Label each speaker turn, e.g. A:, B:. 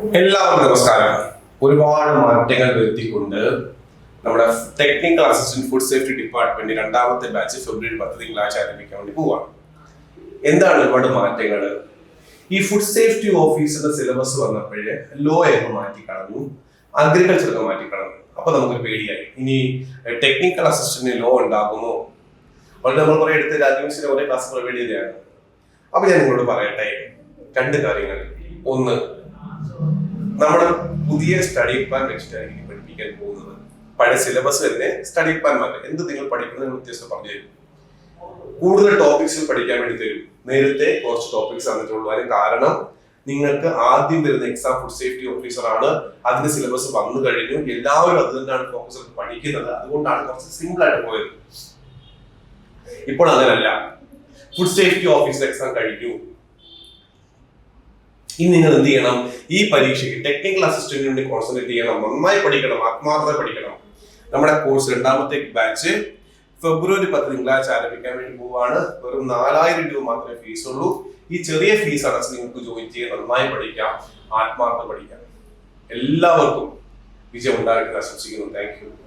A: എല്ലാവർക്കും നമസ്കാരം. ഒരുപാട് മാറ്റങ്ങൾ വരുത്തിക്കൊണ്ട് നമ്മുടെ technical assistant food safety department രണ്ടാമത്തെ ബാച്ച് ഫെബ്രുവരി പത്ത് തിങ്കളാഴ്ച ആരംഭിക്കാൻ വേണ്ടി പോവാണ്. എന്താണ് ഒരുപാട് മാറ്റങ്ങൾ ഈ ഫുഡ് സേഫ്റ്റി ഓഫീസറുടെ സിലബസ് വന്നപ്പോഴേ ലോ ഒക്കെ മാറ്റി കളഞ്ഞു. അഗ്രികൾച്ചർ മാറ്റി കളഞ്ഞു. അപ്പൊ നമുക്കൊരു പേടിയായി. ഇനി ടെക്നിക്കൽ അസിസ്റ്റന്റ് ലോ ഉണ്ടാകുമോ? വളരെ നമ്മൾ കുറെ എടുത്ത് രാജ്യവംശിന്റെ കുറെ ക്ലാസ് പ്രൊവൈഡ് ചെയ്തതാണ്. അപ്പൊ ഞാൻ നിങ്ങളോട് പറയട്ടെ. രണ്ട് കാര്യങ്ങൾ. ഒന്ന് നമ്മുടെ പുതിയ സ്റ്റഡി പ്ലാൻ വെച്ചിട്ടായിരിക്കും പഠിപ്പിക്കാൻ പോകുന്നത്. പഴയ സിലബസ് തന്നെ സ്റ്റഡി പ്ലാൻ മാറ്റം എന്ത് നിങ്ങൾ പഠിക്കുന്നത് വ്യത്യസ്തം പറഞ്ഞു തരും. കൂടുതൽ ടോപ്പിക്സ് പഠിക്കാൻ വേണ്ടി തരും. നേരത്തെ കുറച്ച് ടോപ്പിക്സ് തന്നിട്ടുള്ളൂ. അതിന് കാരണം നിങ്ങൾക്ക് ആദ്യം വരുന്ന എക്സാം ഫുഡ് സേഫ്റ്റി ഓഫീസർ ആണ്. അതിന്റെ സിലബസ് വന്നു കഴിഞ്ഞു. എല്ലാവരും അത് തന്നെയാണ് ഫോക്കസ് പഠിക്കുന്നത്. അതുകൊണ്ടാണ് കുറച്ച് സിമ്പിൾ ആയിട്ട് പോയത്. ഇപ്പോൾ അങ്ങനല്ല. ഫുഡ് സേഫ്റ്റി ഓഫീസർ എക്സാം കഴിഞ്ഞു. ഇനി നിങ്ങൾ എന്ത് ചെയ്യണം? ഈ പരീക്ഷയ്ക്ക് ടെക്നിക്കൽ അസിസ്റ്റന്റിന് വേണ്ടി കോൺസെൻട്രേറ്റ് ചെയ്യണം. നന്നായി പഠിക്കണം. ആത്മാർത്ഥത പഠിക്കണം. നമ്മുടെ കോഴ്സ് രണ്ടാമത്തെ ബാച്ച് ഫെബ്രുവരി പത്ത് തിങ്കളാഴ്ച ആരംഭിക്കാൻ വേണ്ടി പോവാണ്. വെറും നാലായിരം രൂപ മാത്രമേ ഫീസ് ഉള്ളൂ. ഈ ചെറിയ ഫീസ് അടച്ച് നിങ്ങൾക്ക് ജോയിൻ ചെയ്യാൻ നന്നായി പഠിക്കാം. ആത്മാർത്ഥ പഠിക്കാം. എല്ലാവർക്കും വിജയം ഉണ്ടാകട്ടെ ആശംസിക്കുന്നു. Thank you